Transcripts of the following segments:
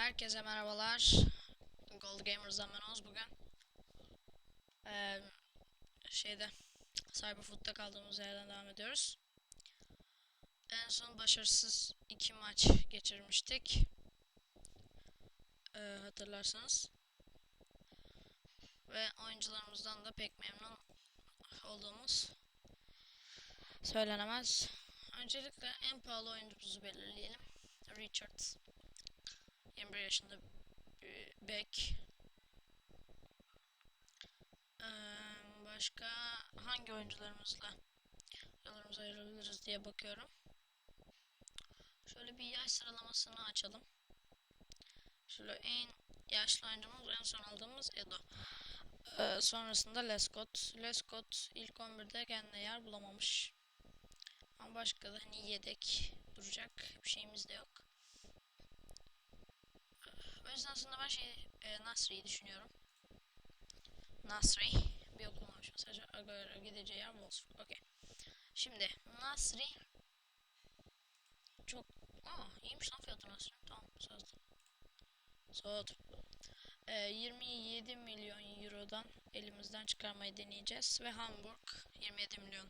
Herkese merhabalar. Gold Gamers'dan ben Oğuz bugün. Ee, şeyde Cyberfoot'ta kaldığımız yerden devam ediyoruz. En son başarısız iki maç geçirmiştik. Ee, hatırlarsanız. Ve oyuncularımızdan da pek memnun olduğumuz söylenemez. Öncelikle en pahalı oyuncumuzu belirleyelim. Richard. 21 yaşında bek. Ee, başka hangi oyuncularımızla yollarımızı ayırabiliriz diye bakıyorum. Şöyle bir yaş sıralamasını açalım. Şöyle en yaşlı oyuncumuz en son aldığımız Edo. Ee, sonrasında Lescott. Lescott ilk 11'de kendine yer bulamamış. Ama başka da hani yedek duracak bir şeyimiz de yok. O yüzden aslında ben şey e, Nasri'yi düşünüyorum. Nasri bir okumamışım sadece Agüero gideceği yer Wolfsburg. Okey. Şimdi Nasri çok aa iyiymiş lan fiyatı Nasri. Tamam sözde. Soğut. E, 27 milyon eurodan elimizden çıkarmayı deneyeceğiz ve Hamburg 27 milyon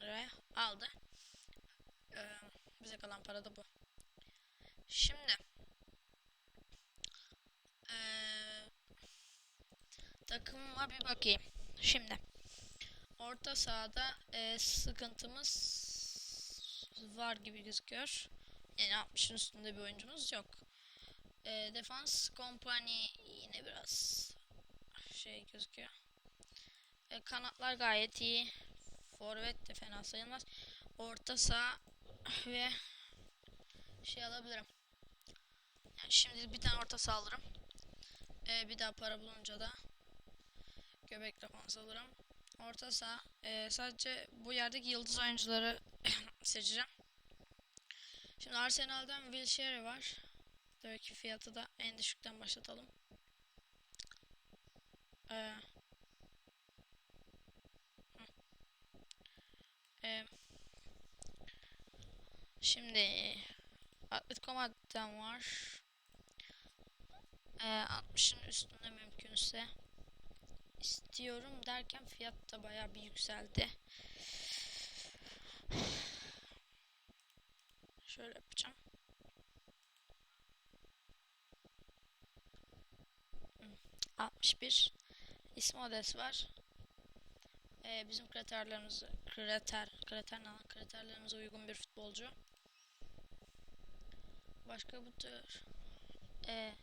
liraya aldı. E, bize kalan para da bu. Şimdi ee, takımıma bir bakayım. Şimdi orta sahada e, sıkıntımız var gibi gözüküyor. Yani 60'ın üstünde bir oyuncumuz yok. E, defans kompani yine biraz şey gözüküyor. E, kanatlar gayet iyi. Forvet de fena sayılmaz. Orta saha ve şey alabilirim. Yani şimdi bir tane orta saha alırım. Ee, bir daha para bulunca da göbek defans alırım. Orta saha. Ee, sadece bu yerdeki yıldız oyuncuları seçeceğim. Şimdi Arsenal'den Wilshere var. Tabii ki fiyatı da en düşükten başlatalım. Ee. Ee, şimdi Atletico Madrid'den var. Ee, 60'ın üstünde mümkünse istiyorum derken fiyat da bayağı bir yükseldi. Şöyle yapacağım. Hı, 61 İsmodes var. Ee, bizim kriterlerimiz kriter kriter ne kriterlerimize uygun bir futbolcu. Başka bu tür e,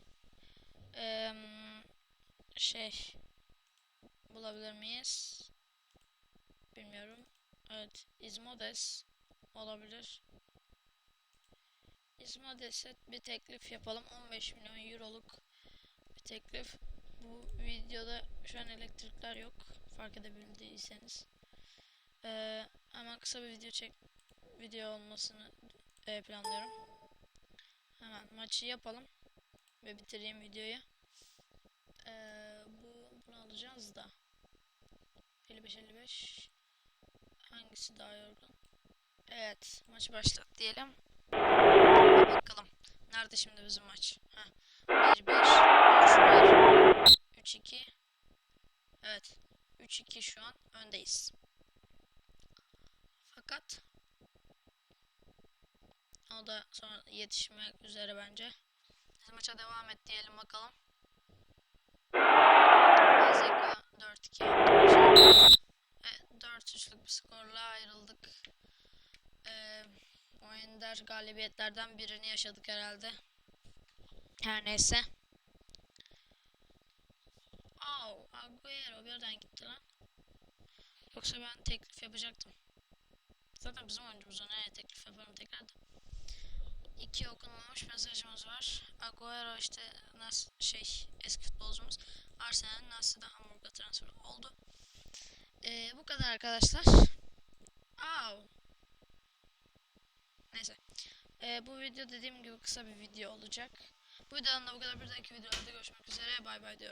e, şey bulabilir miyiz? Bilmiyorum. Evet, İzmodes olabilir. İzmodes'e bir teklif yapalım. 15 milyon euroluk bir teklif. Bu videoda şu an elektrikler yok. Fark edebildiyseniz. Ee, ama kısa bir video çek video olmasını e, planlıyorum. Hemen maçı yapalım ve bitireyim videoyu. Ee, bu bunu alacağız da 55 55 hangisi daha yorgun? Evet, maçı başlat diyelim. Bakalım. Nerede şimdi bizim maç? Heh. 1 1 3 1 3 2 Evet. 3 2 şu an öndeyiz. Fakat o da sonra yetişmek üzere bence. Maça devam et diyelim bakalım. O ender galibiyetlerden birini yaşadık herhalde. Her neyse. Oh, Agüero birden gitti lan. Yoksa ben teklif yapacaktım. Zaten bizim oyuncumuza nereye teklif yaparım tekrar da. İki okunmamış mesajımız var. Agüero işte nasıl şey eski futbolcumuz Arsenal'in Nasır'da Hamburg'a transfer oldu. Ee, bu kadar arkadaşlar. Au. Neyse. Ee, bu video dediğim gibi kısa bir video olacak. Bu videodan da bu kadar. Bir dahaki videolarda görüşmek üzere. Bay bay diyorum.